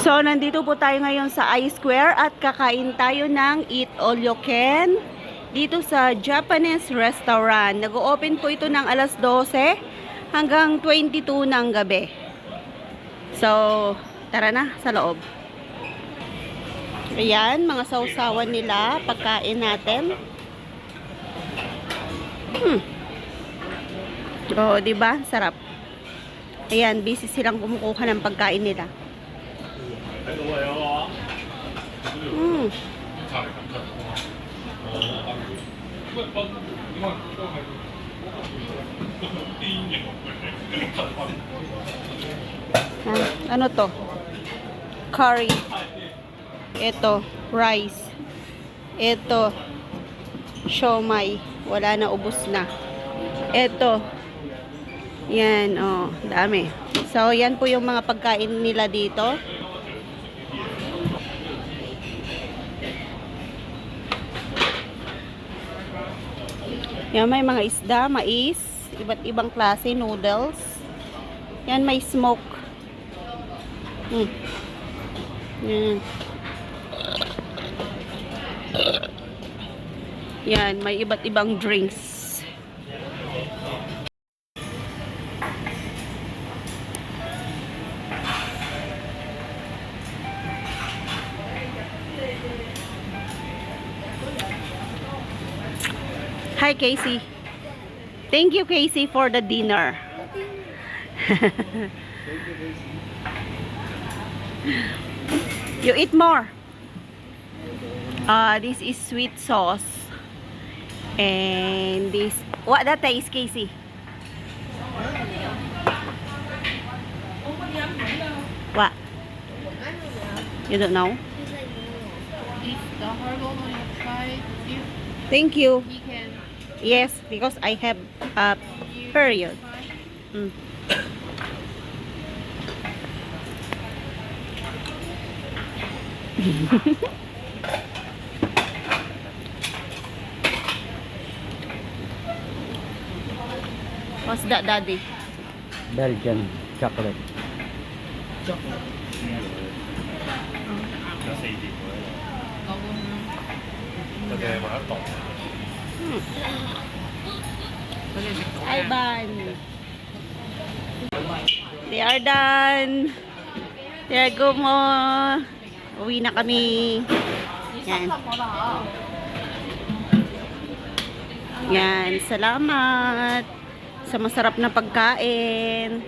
So, nandito po tayo ngayon sa I-Square at kakain tayo ng Eat All You Can dito sa Japanese restaurant. Nag-open po ito ng alas 12 hanggang 22 ng gabi. So, tara na sa loob. Ayan, mga sausawan nila, pagkain natin. Hmm. Oh, 'di ba? Sarap. Ayan, busy silang kumukuha ng pagkain nila. Mm. Ah, ano to? Curry. Ito, rice. Ito, siomay. Wala na, ubos na. Ito, yan, oh, dami. So, yan po yung mga pagkain nila dito. Yan, may mga isda, mais, iba't ibang klase, noodles. Yan, may smoke. Hmm. Yan. Yan, may iba't ibang drinks. Hi, Casey. Thank you, Casey, for the dinner. you eat more. Uh, this is sweet sauce. And this, what that taste, Casey? What? You don't know? If the herbal one you try, Thank you. Yes, because I have a period. Mm. What's that, Daddy? Belgian chocolate. Hi, Ban. They are done. There go mo. Uwi na kami. Yan. Yan. Salamat sa masarap na pagkain.